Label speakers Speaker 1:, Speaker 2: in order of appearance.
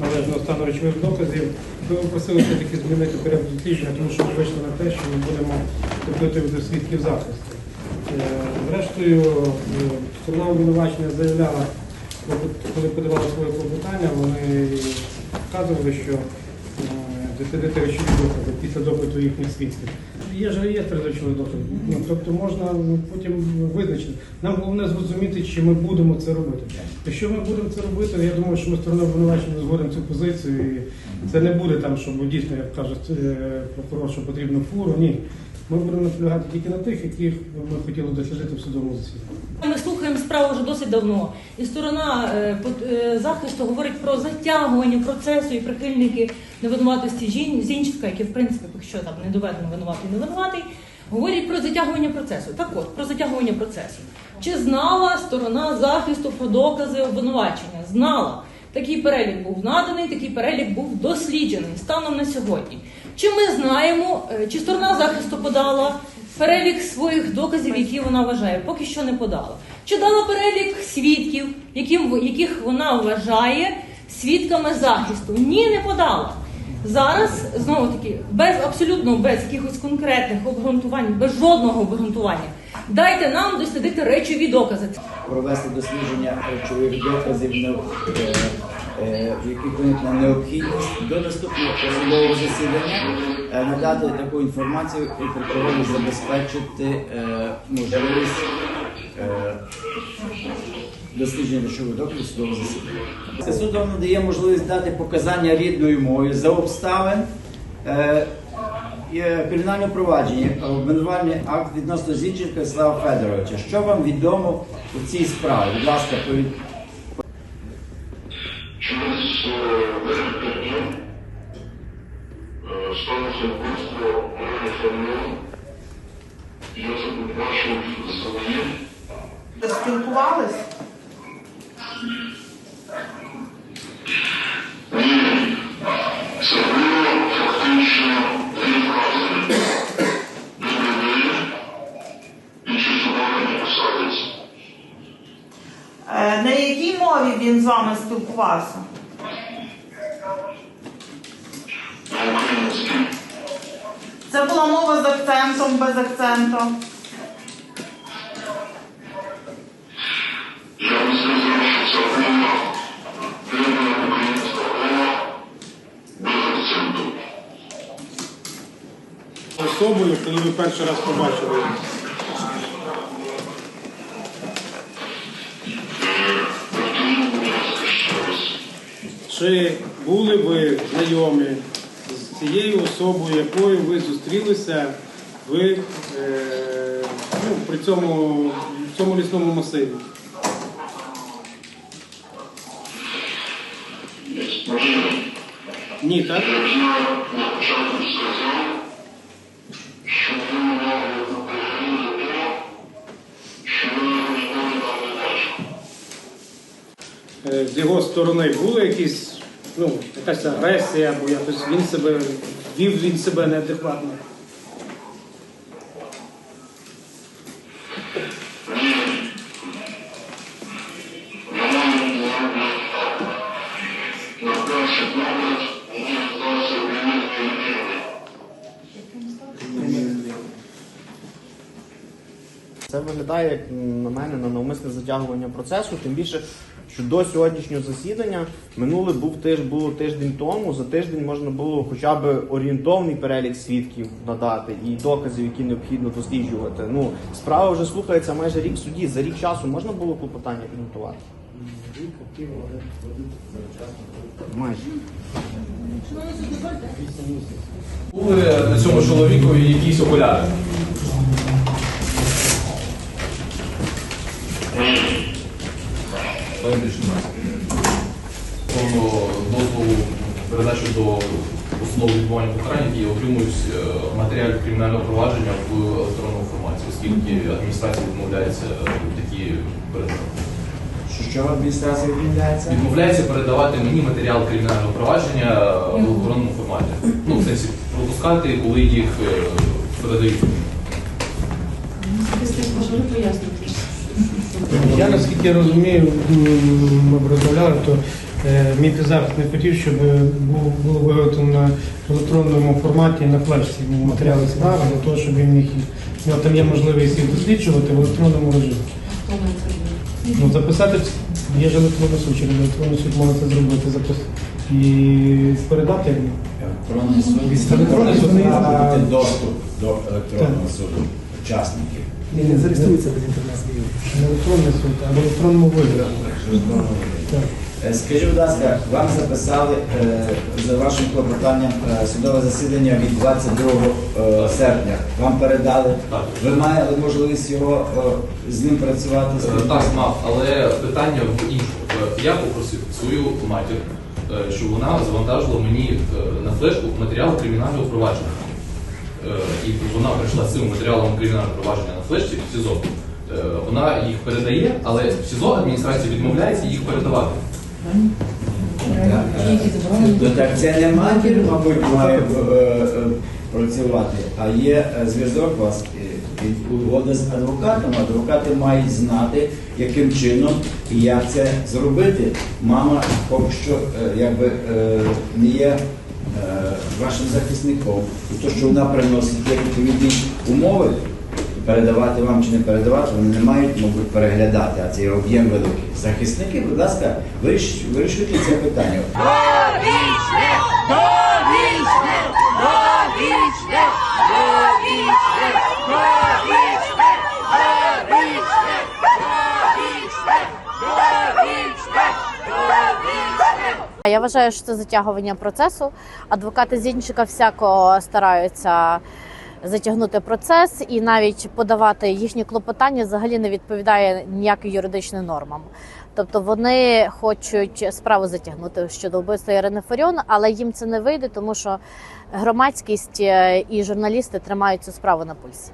Speaker 1: Належного стану речових доказів. Ми попросили все-таки змінити порядок дослідження, тому що ми вийшли на те, що ми будемо допитувати до свідків захисту. Е, зрештою, е, сторона обвинувачення заявляла коли подавала своє клопотання, вони вказували, що е, дослідити речові докази після допиту їхніх свідків. Є ж реєстр речових доказів. Ну, тобто можна потім визначити. Нам головне зрозуміти, чи ми будемо це робити. Якщо ми будемо це робити, я думаю, що ми сторони обвинувачення згодимо цю позицію. І це не буде там, щоб дійсно, як кажуть е, прокурор, що потрібно фуру. Ні. Ми будемо наполягати тільки на тих, яких ми хотіли дослідити в судовому засіданні.
Speaker 2: Ми слухаємо справу вже досить давно, і сторона е, е, захисту говорить про затягування процесу і прихильники невинуватості Жін- який в принципі, якщо там не доведено винуватий, не винуватий, говорять про затягування процесу. Так от, про затягування процесу. Чи знала сторона захисту про докази обвинувачення? Знала. Такий перелік був наданий, такий перелік був досліджений станом на сьогодні. Чи ми знаємо, е, чи сторона захисту подала перелік своїх доказів, які вона вважає, поки що не подала. Чи дала перелік свідків, яким, яких вона вважає свідками захисту? Ні, не подала. Зараз знову таки без абсолютно без якихось конкретних обґрунтувань, без жодного обґрунтування. Дайте нам дослідити речові докази.
Speaker 3: провести дослідження речових доказів, не- е, е, в яких виникла необхідність до наступного судового засідання е, надати таку інформацію і прокурору забезпечити е, можливість е, дослідження речових доказів судового засідання. Це судом надає можливість дати показання рідною мовою за обставин. е, Є кримінальне провадження, обвинувальний акт відносно Зінченка Слава Федоровича. Що вам відомо у цій справі? Будь ласка, повід...
Speaker 4: Через е, декілька днів е, сталося вбивство Олени Фоміон. Я побачив своїм
Speaker 5: Спілкувались? Мові він з вами спілкувався? Це була мова з акцентом, без акценту.
Speaker 4: Я.
Speaker 1: Особою, коли ви перший раз побачили. Чи були ви знайомі з цією особою, якою ви зустрілися ви, е, ну, при цьому, в цьому лісному масиві? Ні, так? З його сторони були якісь, ну, якась агресія, або якось він себе вів він себе неадекватно.
Speaker 6: Це виглядає, як на мене, на навмисне затягування процесу, тим більше, що до сьогоднішнього засідання минулий був тиж, було тиждень тому. За тиждень можна було хоча б орієнтовний перелік свідків надати і доказів, які необхідно досліджувати. Ну, справа вже слухається майже рік суді. За рік часу можна було клопотання підготувати?
Speaker 7: Були на цьому чоловікові якісь окуляри. Повно дозволу передачу до установ відбування покарань, які отримують е, матеріал кримінального провадження в електронному форматі, оскільки адміністрація відмовляється е, такі передати.
Speaker 3: Що, адміністрація відмовляється?
Speaker 7: Відмовляється передавати мені матеріал кримінального провадження в електронному форматі. Ну, в сенсі пропускати, коли їх е, передають.
Speaker 1: Я наскільки я розумію, ми розмовляли, то Е, Мій підзахист не хотів, щоб було, було виготовлено в електронному форматі на флешці матеріали справи, для того, щоб він міг їх. Там є можливість їх досліджувати в електронному режимі. Ну, записати є ж електронний суд, через електронний суд можна це зробити, запис і передати.
Speaker 8: Електронний суд
Speaker 1: Електронний суд не
Speaker 8: має доступ до електронного суду учасників.
Speaker 1: Ні, не зареєструється без інтернету. Не електронний суд, а в електронному вигляді. Так.
Speaker 3: Е, Скажіть, будь ласка, вам записали е, за вашим клопотанням е, судове засідання від 22 е, серпня. Вам передали.
Speaker 7: Так.
Speaker 3: Ви мали можливість його з ним працювати?
Speaker 7: Так, мав, але питання в іншому. Я попросив свою матір, щоб вона завантажила мені на флешку матеріали кримінального провадження. І вона прийшла з цим матеріалом кримінального провадження на флешці в СІЗО. Вона їх передає, але в СІЗО адміністрація відмовляється їх передавати.
Speaker 3: Так це не матір, мабуть, має е, е, працювати, а є е, зв'язок у вас і угода з адвокатом. Адвокати мають знати, яким чином і як це зробити. Мама поки що якби не є вашим захисником. І то, що вона приносить відповідні умови, передавати вам чи не передавати, вони не мають, мабуть, переглядати, а цей об'єм великий. Захисники, будь ласка, виріш- вирішуйте це питання.
Speaker 9: Я вважаю, що це затягування процесу. Адвокати Зінчика всяко стараються затягнути процес, і навіть подавати їхні клопотання взагалі не відповідає ніяким юридичним нормам. Тобто вони хочуть справу затягнути щодо вбивства Ірини Фаріон, але їм це не вийде, тому що громадськість е, і журналісти тримають цю справу на пульсі.